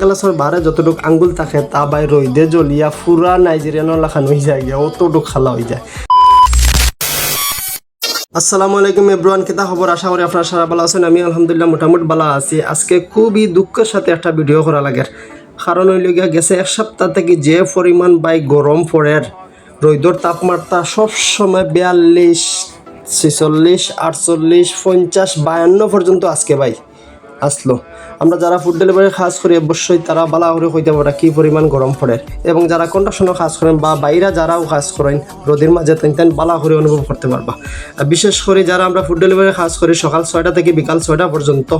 গ্লাসের বারে যতটুক আঙ্গুল থাকে, তা বাই রইদে জ্বলিয়া ফুরা নাইজেরিয়ানো লাখান হয়ে যায় গিয়া, অতটুক খালা হয়ে যায়। আসসালামু আলাইকুম এব্রুয়ান কিতা খবর আশা করি আপনারা সারা ভালো আছেন। আমি আলহামদুলিল্লাহ মোটামুটি ভালো আছি। আজকে খুবই দুঃখের সাথে একটা ভিডিও করা লাগে। কারণ হইল গিয়া, গেছে এক সপ্তাহ থেকে যে পরিমাণ বাই গরম পড়ে, রোদর তাপমাত্রা সবসময় বিয়াল্লিশ, ছেচল্লিশ, আটচল্লিশ, পঞ্চাশ, বায়ান্ন পর্যন্ত আজকে ভাই। আসলো। আমরা যারা ফুড ডেলিভারি কাজ করি, অবশ্যই তারা বালা করে কইতে পারে কি পরিমাণ গরম পড়ে। এবং যারা কন্ট্রাকশনও কাজ করেন বা বাইরা যারাও কাজ করেন, রোদের মাঝে তেন তেন বালা করে অনুভব করতে পারবা। বিশেষ করে যারা আমরা ফুড ডেলিভারি কাজ করি, সকাল ছয়টা থেকে বিকাল ছয়টা পর্যন্ত,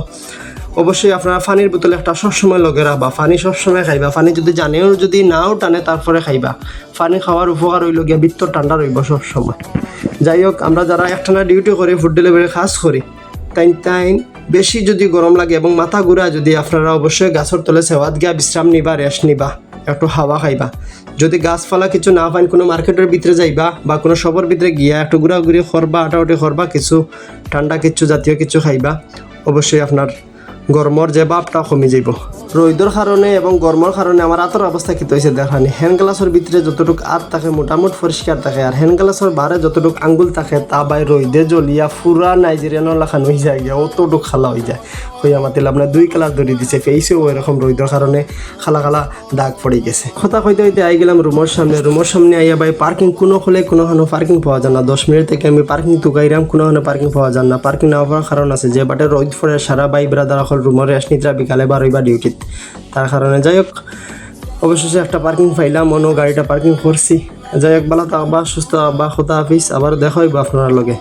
অবশ্যই আপনারা পানির বোতলে একটা সবসময় লগে রাখবা। পানি সবসময় খাইবা। পানি যদি জানেও, যদি নাও টানে, তারপরে খাইবা। পানি খাওয়ার উপকার হইল গিয়া বৃত্ত ঠান্ডা রইব সবসময়। যাই হোক, আমরা যারা একটানা ডিউটি করি ফুড ডেলিভারি কাজ করি তাইন তাইন বেশি যদি গরম লাগে এবং মাথা ঘুরা যদি আপনারা অবশ্যই গাছের তলে সেওয়াত গিয়া বিশ্রাম নিবা রেস্ট নিবা, একটু হাওয়া খাইবা। যদি গাছপালা কিছু না পান কোনো মার্কেটের ভিতরে যাইবা বা কোনো সবর ভিতরে গিয়া একটু ঘুরাঘুরি করবা আটাউটি করবা কিছু ঠান্ডা কিছু জাতীয় কিছু খাইবা অবশ্যই আপনার গরমর যে ভাবটা কমে যাইব রোদর কারণে এবং গরমর কারণে আমার আতর অবস্থা কি হয়েছে দেখানি। হ্যান্ড গ্লাসের ভিতরে যতটুক আর থাকে, মোটামুটি পরিষ্কার থাকে আর হ্যান্ড গ্লাসের বারে যতটুক আঙ্গুল থাকে, তা বাই রইদে জ্বলিয়া ফুরা নাইজেরিয়ানো লাখান হয়ে যায়, গিয়া অতটুক খালা হয়ে যায়। হইয়া মাতিল আপনার দুই কালার ধরে দিছে ফেসেও এরকম রইদর কারণে খালা খালা দাগ পড়ে গেছে। কথা কইতে হইতে আই গেলাম রুমের সামনে রুমের সামনে আইয়া ভাই পার্কিং কোনো হলে কোনো হানো পার্কিং পাওয়া যায় না। দশ মিনিট থেকে আমি পার্কিং তুকাইরাম কোনো হানো পার্কিং পাওয়া যায় না। পার্কিং না পাওয়ার কারণ আছে, যে বাটে রোদ পড়ে সারা বাই ব্রাদার এখন রুমের রেস্ট বিকালে বা রইবা ডিউটিত তার কারণে যাই হোক, অবশেষে একটা পার্কিং পাইলাম, অন্য গাড়িটা পার্কিং করছি। যাই হোক বালা তো আবার সুস্থ আবার খুদা হাফিজ আবার দেখা আপনার লগে।